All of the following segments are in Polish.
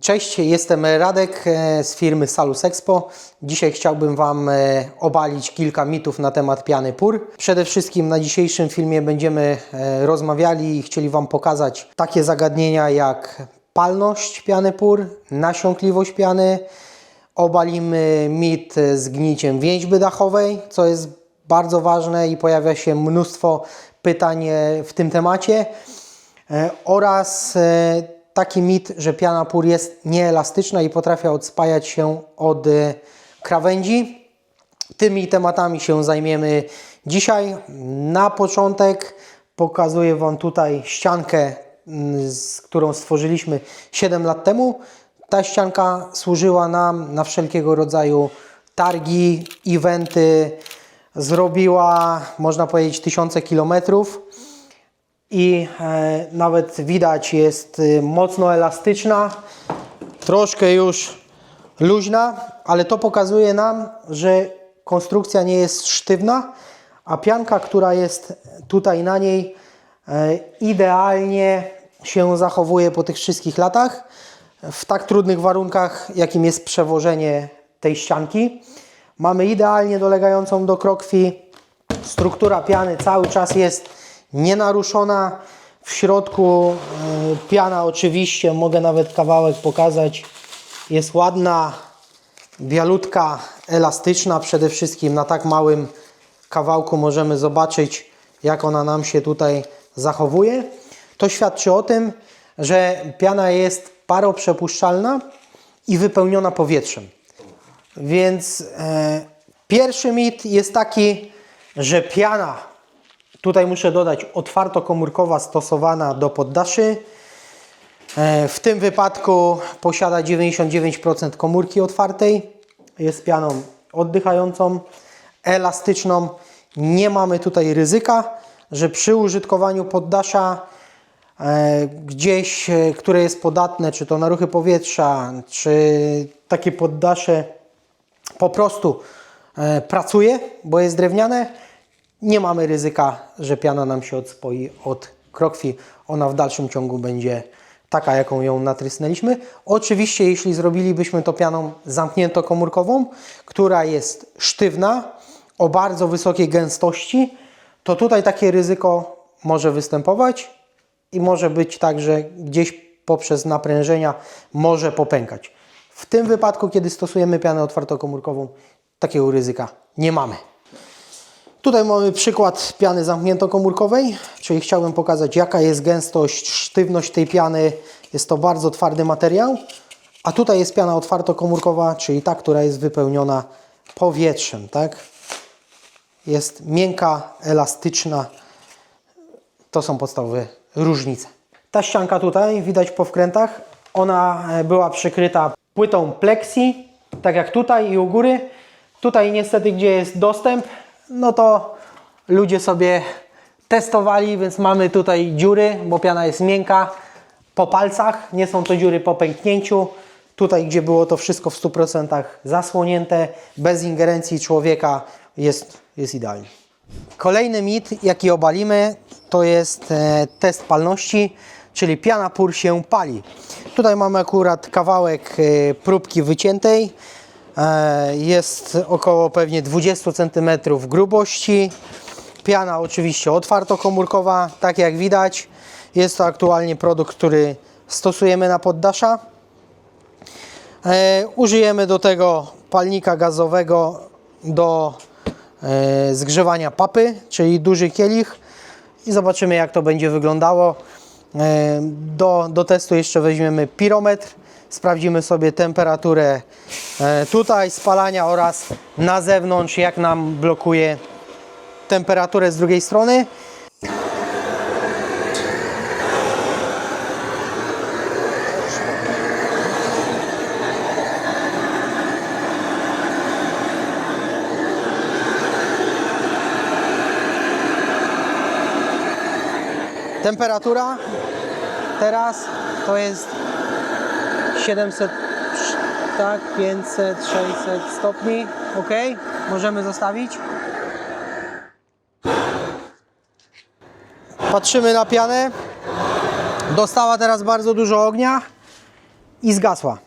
Cześć, jestem Radek e, z firmy Salus Expo. Dzisiaj chciałbym Wam e, obalić kilka mitów na temat piany PUR. Przede wszystkim na dzisiejszym filmie będziemy e, rozmawiali i chcieli Wam pokazać takie zagadnienia jak palność piany PUR, nasiąkliwość piany, obalimy mit z gniciem więźby dachowej, co jest bardzo ważne i pojawia się mnóstwo pytań w tym temacie. Oraz taki mit, że piana PUR jest nieelastyczna i potrafi odspajać się od e, krawędzi. Tymi tematami się zajmiemy dzisiaj. Na początek pokazuję Wam tutaj ściankę, mm, z którą stworzyliśmy 7 lat temu. Ta ścianka służyła nam na wszelkiego rodzaju targi, eventy. Zrobiła, można powiedzieć, tysiące kilometrów i e, nawet widać jest e, mocno elastyczna, troszkę już luźna, ale to pokazuje nam, że konstrukcja nie jest sztywna, a pianka, która jest tutaj na niej e, idealnie się zachowuje po tych wszystkich latach w tak trudnych warunkach, jakim jest przewożenie tej ścianki. Mamy idealnie dolegającą do krokwi. Struktura piany cały czas jest nienaruszona. W środku e, piana oczywiście, mogę nawet kawałek pokazać, jest ładna, bialutka, elastyczna. Przede wszystkim na tak małym kawałku możemy zobaczyć, jak ona nam się tutaj zachowuje. To świadczy o tym, że piana jest paroprzepuszczalna i wypełniona powietrzem. Więc e, pierwszy mit jest taki, że piana, tutaj muszę dodać, otwartokomórkowa stosowana do poddaszy, e, w tym wypadku posiada 99% komórki otwartej, jest pianą oddychającą, elastyczną. Nie mamy tutaj ryzyka, że przy użytkowaniu poddasza e, gdzieś, e, które jest podatne, czy to na ruchy powietrza, czy takie poddasze po prostu pracuje, bo jest drewniane, nie mamy ryzyka, że piana nam się odspoi od krokwi. Ona w dalszym ciągu będzie taka, jaką ją natrysnęliśmy. Oczywiście, jeśli zrobilibyśmy to pianą zamkniętokomórkową, która jest sztywna, o bardzo wysokiej gęstości, to tutaj takie ryzyko może występować i może być tak, że gdzieś poprzez naprężenia może popękać. W tym wypadku, kiedy stosujemy pianę otwartokomórkową, takiego ryzyka nie mamy. Tutaj mamy przykład piany zamkniętokomórkowej, czyli chciałbym pokazać jaka jest gęstość, sztywność tej piany. Jest to bardzo twardy materiał. A tutaj jest piana otwartokomórkowa, czyli ta, która jest wypełniona powietrzem. Tak? Jest miękka, elastyczna. To są podstawowe różnice. Ta ścianka tutaj, widać po wkrętach, ona e, była przykryta płytą plexi, tak jak tutaj i u góry. Tutaj niestety, gdzie jest dostęp, no to ludzie sobie testowali, więc mamy tutaj dziury, bo piana jest miękka po palcach, nie są to dziury po pęknięciu. Tutaj, gdzie było to wszystko w 100% zasłonięte, bez ingerencji człowieka, jest, jest idealnie. Kolejny mit, jaki obalimy, to jest e, test palności, czyli piana PUR się pali. Tutaj mamy akurat kawałek e, próbki wyciętej. E, Jest około pewnie 20 cm grubości. Piana oczywiście otwartokomórkowa, tak jak widać. Jest to aktualnie produkt, który stosujemy na poddasza. E, użyjemy do tego palnika gazowego do e, zgrzewania papy, czyli duży kielich i zobaczymy jak to będzie wyglądało. Do, do testu jeszcze weźmiemy pirometr, sprawdzimy sobie temperaturę e, tutaj spalania oraz na zewnątrz jak nam blokuje temperaturę z drugiej strony. Temperatura teraz to jest 700, tak, 500, 600 stopni. Ok, możemy zostawić. Patrzymy na pianę. Dostała teraz bardzo dużo ognia i zgasła.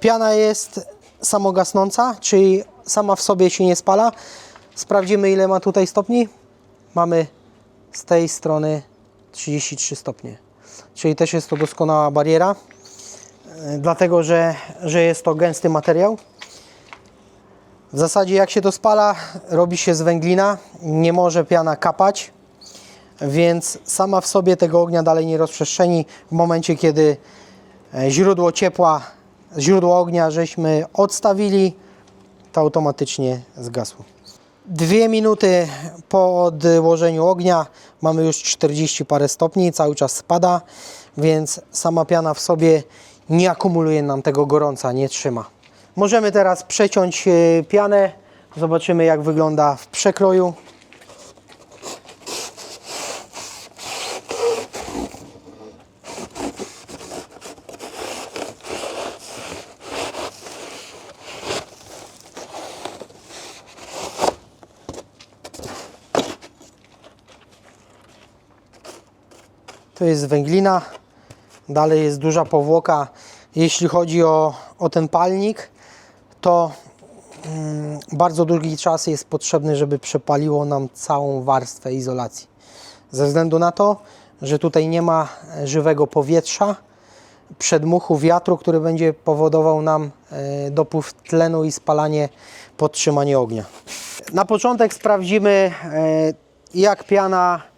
Piana jest samogasnąca, czyli sama w sobie się nie spala. Sprawdzimy ile ma tutaj stopni. Mamy z tej strony 33 stopnie. Czyli też jest to doskonała bariera, dlatego że, że jest to gęsty materiał. W zasadzie jak się to spala, robi się z węglina, nie może piana kapać, więc sama w sobie tego ognia dalej nie rozprzestrzeni. W momencie, kiedy e, źródło ciepła, źródło ognia żeśmy odstawili, to automatycznie zgasło. Dwie minuty po odłożeniu ognia mamy już 40 parę stopni, cały czas spada, więc sama piana w sobie nie akumuluje nam tego gorąca, nie trzyma. Możemy teraz przeciąć e, pianę, zobaczymy jak wygląda w przekroju. To jest węglina. Dalej jest duża powłoka. Jeśli chodzi o, o ten palnik, to mm, bardzo długi czas jest potrzebny, żeby przepaliło nam całą warstwę izolacji. Ze względu na to, że tutaj nie ma żywego powietrza, przedmuchu wiatru, który będzie powodował nam e, dopływ tlenu i spalanie, podtrzymanie ognia. Na początek sprawdzimy, e, jak piana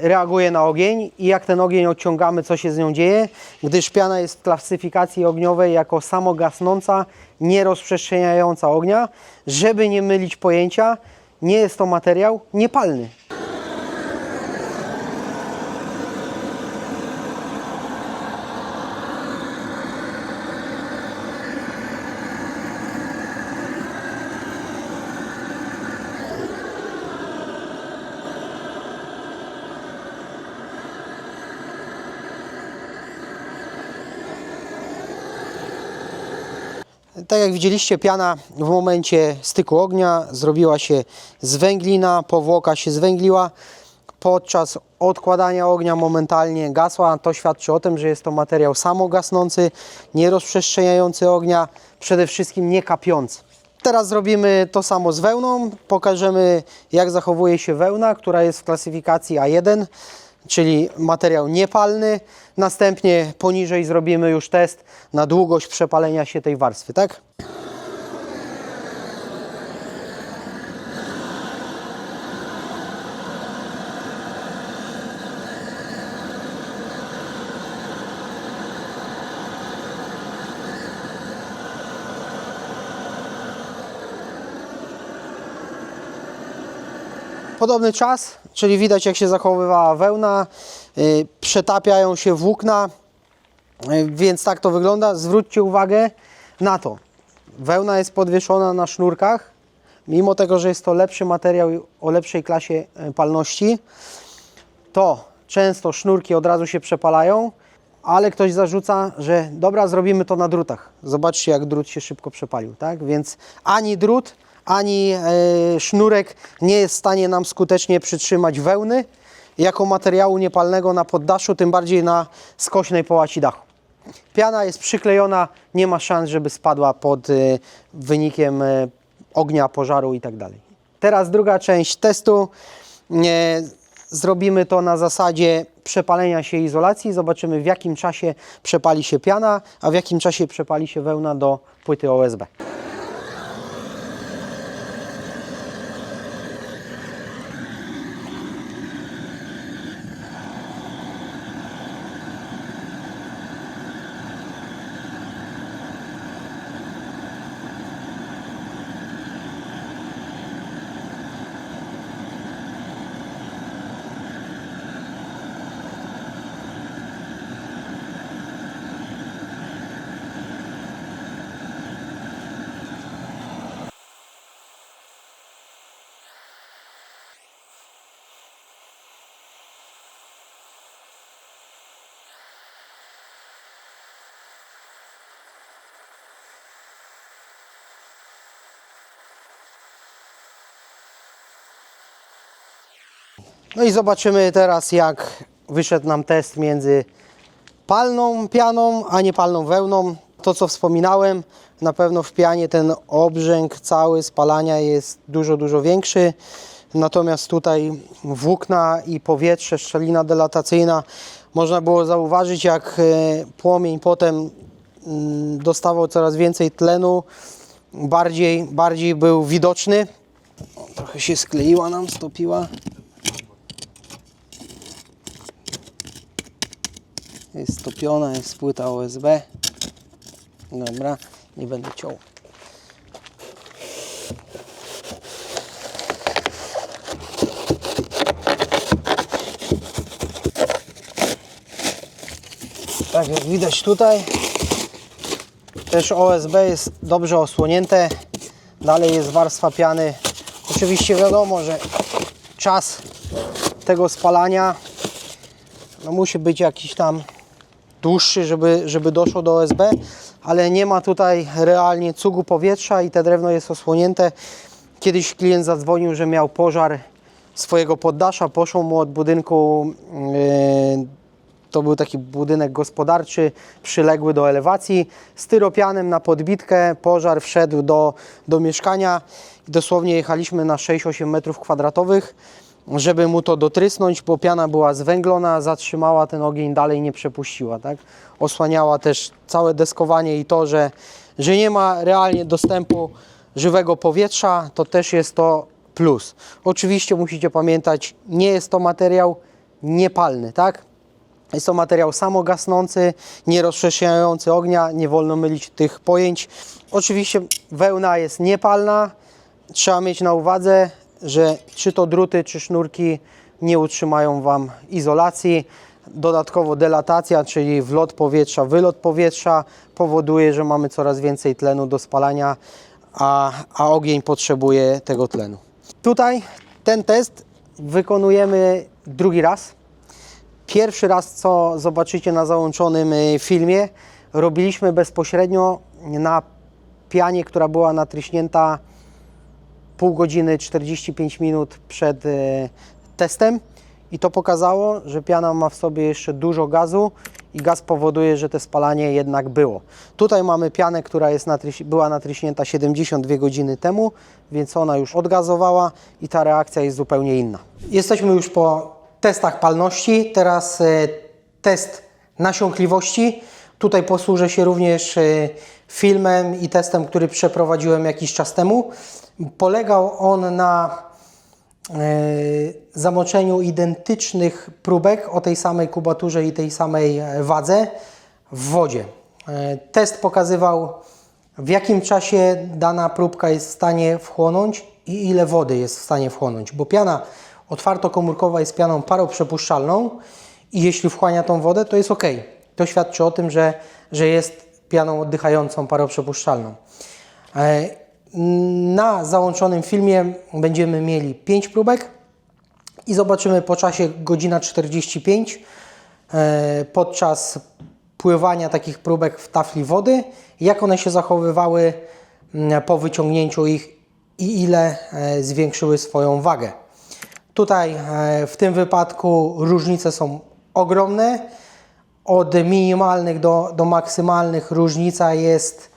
reaguje na ogień i jak ten ogień odciągamy, co się z nią dzieje, gdyż piana jest w klasyfikacji ogniowej jako samogasnąca, nierozprzestrzeniająca ognia. Żeby nie mylić pojęcia, nie jest to materiał niepalny. Tak jak widzieliście, piana w momencie styku ognia zrobiła się z węglina, powłoka się zwęgliła. Podczas odkładania ognia momentalnie gasła. To świadczy o tym, że jest to materiał samogasnący, nierozprzestrzeniający ognia, przede wszystkim nie kapiący. Teraz zrobimy to samo z wełną. Pokażemy, jak zachowuje się wełna, która jest w klasyfikacji A1, czyli materiał niepalny. Następnie poniżej zrobimy już test na długość przepalenia się tej warstwy, tak? Podobny czas, czyli widać jak się zachowywała wełna, yy, przetapiają się włókna, yy, więc tak to wygląda. Zwróćcie uwagę na to. Wełna jest podwieszona na sznurkach, mimo tego, że jest to lepszy materiał o lepszej klasie yy, palności, to często sznurki od razu się przepalają, ale ktoś zarzuca, że dobra, zrobimy to na drutach. Zobaczcie, jak drut się szybko przepalił, tak? Więc ani drut, ani e, sznurek nie jest w stanie nam skutecznie przytrzymać wełny jako materiału niepalnego na poddaszu, tym bardziej na skośnej połaci dachu. Piana jest przyklejona, nie ma szans, żeby spadła pod e, wynikiem e, ognia, pożaru i tak. Teraz druga część testu. Zrobimy to na zasadzie przepalenia się izolacji. Zobaczymy w jakim czasie przepali się piana, a w jakim czasie przepali się wełna do płyty OSB. No i zobaczymy teraz, jak wyszedł nam test między palną pianą, a nie palną wełną. To co wspominałem, na pewno w pianie ten obrzęk cały spalania jest dużo, dużo większy. Natomiast tutaj włókna i powietrze, szczelina delatacyjna, można było zauważyć jak e, płomień potem mm, dostawał coraz więcej tlenu, bardziej, bardziej był widoczny. Trochę się skleiła nam, stopiła. Jest stopiona, jest płyta OSB. Dobra, nie będę ciął. Tak jak widać tutaj, też OSB jest dobrze osłonięte. Dalej jest warstwa piany. Oczywiście wiadomo, że czas tego spalania no musi być jakiś tam dłuższy, żeby, żeby doszło do OSB, ale nie ma tutaj realnie cugu powietrza i te drewno jest osłonięte. Kiedyś klient zadzwonił, że miał pożar swojego poddasza, poszło mu od budynku, yy, to był taki budynek gospodarczy przyległy do elewacji, styropianem na podbitkę, pożar wszedł do, do mieszkania. Dosłownie jechaliśmy na 6-8 metrów kwadratowych żeby mu to dotrysnąć, bo piana była zwęglona, zatrzymała ten ogień, dalej nie przepuściła. Tak? Osłaniała też całe deskowanie i to, że, że nie ma realnie dostępu żywego powietrza, to też jest to plus. Oczywiście musicie pamiętać, nie jest to materiał niepalny, tak? Jest to materiał samogasnący, nie rozszerzający ognia, nie wolno mylić tych pojęć. Oczywiście wełna jest niepalna, trzeba mieć na uwadze, że czy to druty, czy sznurki nie utrzymają Wam izolacji. Dodatkowo delatacja, czyli wlot powietrza, wylot powietrza powoduje, że mamy coraz więcej tlenu do spalania, a, a ogień potrzebuje tego tlenu. Tutaj ten test wykonujemy drugi raz. Pierwszy raz, co zobaczycie na załączonym y, filmie, robiliśmy bezpośrednio na pianie, która była natryśnięta pół godziny, 45 minut przed e, testem i to pokazało, że piana ma w sobie jeszcze dużo gazu i gaz powoduje, że to spalanie jednak było. Tutaj mamy pianę, która jest natryś, była natryśnięta 72 godziny temu, więc ona już odgazowała i ta reakcja jest zupełnie inna. Jesteśmy już po testach palności, teraz e, test nasiąkliwości. Tutaj posłużę się również e, filmem i testem, który przeprowadziłem jakiś czas temu. Polegał on na e, zamoczeniu identycznych próbek o tej samej kubaturze i tej samej e, wadze w wodzie. E, Test pokazywał, w jakim czasie dana próbka jest w stanie wchłonąć i ile wody jest w stanie wchłonąć, bo piana otwartokomórkowa jest pianą paroprzepuszczalną i jeśli wchłania tą wodę, to jest ok. To świadczy o tym, że, że jest pianą oddychającą, paroprzepuszczalną. E, Na załączonym filmie będziemy mieli 5 próbek i zobaczymy po czasie godzina 45 e, podczas pływania takich próbek w tafli wody, jak one się zachowywały mm, po wyciągnięciu ich i ile e, zwiększyły swoją wagę. Tutaj w tym wypadku różnice są ogromne. Od minimalnych do, do maksymalnych różnica jest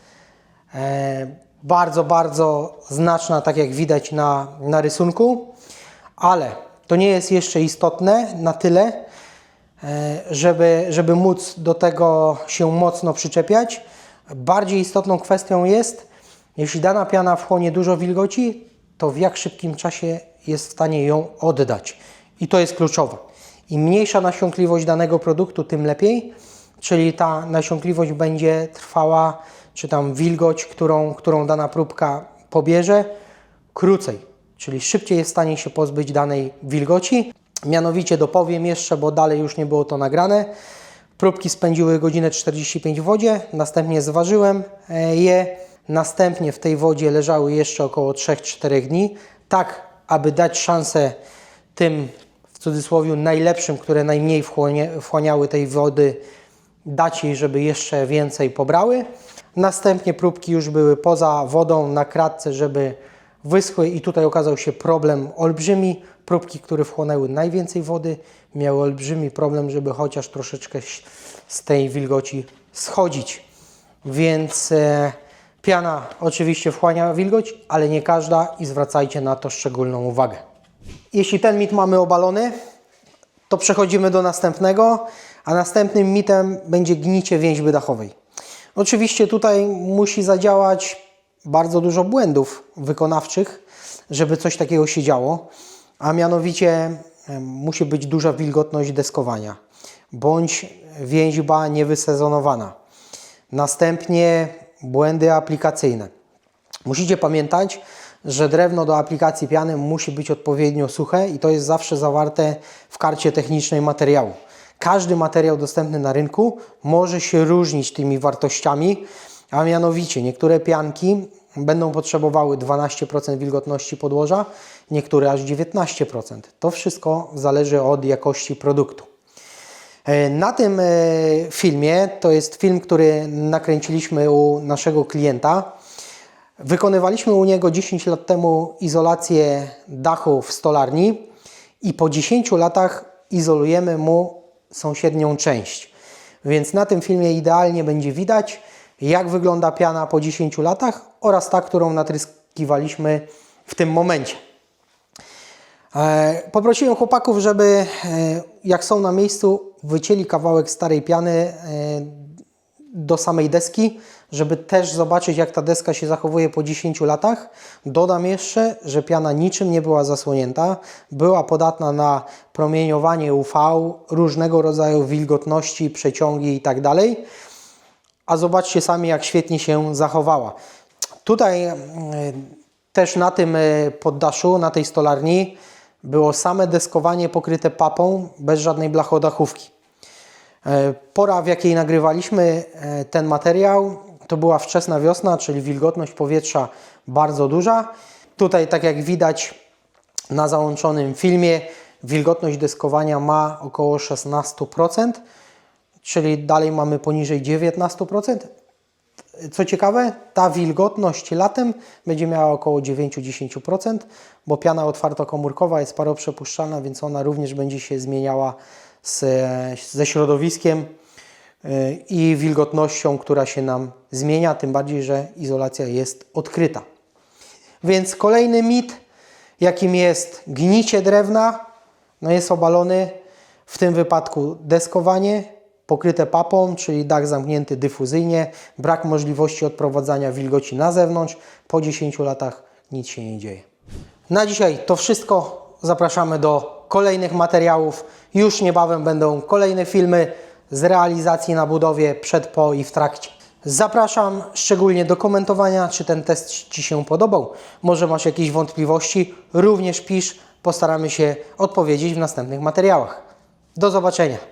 e, bardzo, bardzo znaczna, tak jak widać na, na rysunku, ale to nie jest jeszcze istotne na tyle, e, żeby, żeby móc do tego się mocno przyczepiać. Bardziej istotną kwestią jest, jeśli dana piana wchłonie dużo wilgoci, to w jak szybkim czasie jest w stanie ją oddać. I to jest kluczowe. Im mniejsza nasiąkliwość danego produktu, tym lepiej, czyli ta nasiąkliwość będzie trwała, czy tam wilgoć, którą, którą dana próbka pobierze, krócej, czyli szybciej jest w stanie się pozbyć danej wilgoci. Mianowicie dopowiem jeszcze, bo dalej już nie było to nagrane. Próbki spędziły godzinę 45 w wodzie, następnie zważyłem e, je, następnie w tej wodzie leżały jeszcze około 3-4 dni, tak aby dać szansę tym cudzysłowie najlepszym, które najmniej wchłaniały tej wody, dać jej, żeby jeszcze więcej pobrały. Następnie próbki już były poza wodą na kratce, żeby wyschły i tutaj okazał się problem olbrzymi. Próbki, które wchłonęły najwięcej wody, miały olbrzymi problem, żeby chociaż troszeczkę z tej wilgoci schodzić. Więc e, piana oczywiście wchłania wilgoć, ale nie każda i zwracajcie na to szczególną uwagę. Jeśli ten mit mamy obalony, to przechodzimy do następnego, a następnym mitem będzie gnicie więźby dachowej. Oczywiście tutaj musi zadziałać bardzo dużo błędów wykonawczych, żeby coś takiego się działo, a mianowicie musi być duża wilgotność deskowania bądź więźba niewysezonowana. Następnie błędy aplikacyjne. Musicie pamiętać, że drewno do aplikacji piany musi być odpowiednio suche i to jest zawsze zawarte w karcie technicznej materiału. Każdy materiał dostępny na rynku może się różnić tymi wartościami, a mianowicie niektóre pianki będą potrzebowały 12% wilgotności podłoża, niektóre aż 19%. To wszystko zależy od jakości produktu. E, Na tym e, filmie, to jest film, który nakręciliśmy u naszego klienta. Wykonywaliśmy u niego 10 lat temu izolację dachu w stolarni i po 10 latach izolujemy mu sąsiednią część. Więc na tym filmie idealnie będzie widać, jak wygląda piana po 10 latach oraz ta, którą natryskiwaliśmy w tym momencie. E, Poprosiłem chłopaków, żeby e, jak są na miejscu, wycięli kawałek starej piany e, do samej deski, żeby też zobaczyć, jak ta deska się zachowuje po 10 latach. Dodam jeszcze, że piana niczym nie była zasłonięta, była podatna na promieniowanie UV, różnego rodzaju wilgotności, przeciągi itd. A zobaczcie sami, jak świetnie się zachowała. Tutaj e, też na tym e, poddaszu, na tej stolarni było same deskowanie pokryte papą, bez żadnej blachodachówki. E, Pora, w jakiej nagrywaliśmy e, ten materiał, to była wczesna wiosna, czyli wilgotność powietrza bardzo duża. Tutaj, tak jak widać na załączonym filmie, wilgotność deskowania ma około 16%, czyli dalej mamy poniżej 19%. Co ciekawe, ta wilgotność latem będzie miała około 9-10%, bo piana otwartokomórkowa jest paroprzepuszczalna, więc ona również będzie się zmieniała z, ze środowiskiem y, i wilgotnością, która się nam zmienia, tym bardziej, że izolacja jest odkryta. Więc kolejny mit, jakim jest gnicie drewna, no jest obalony w tym wypadku deskowanie pokryte papą, czyli dach zamknięty dyfuzyjnie, brak możliwości odprowadzania wilgoci na zewnątrz. Po 10 latach nic się nie dzieje. Na dzisiaj to wszystko. Zapraszamy do kolejnych materiałów. Już niebawem będą kolejne filmy z realizacji na budowie przed, po i w trakcie. Zapraszam szczególnie do komentowania, czy ten test Ci się podobał. Może masz jakieś wątpliwości, również pisz. Postaramy się odpowiedzieć w następnych materiałach. Do zobaczenia.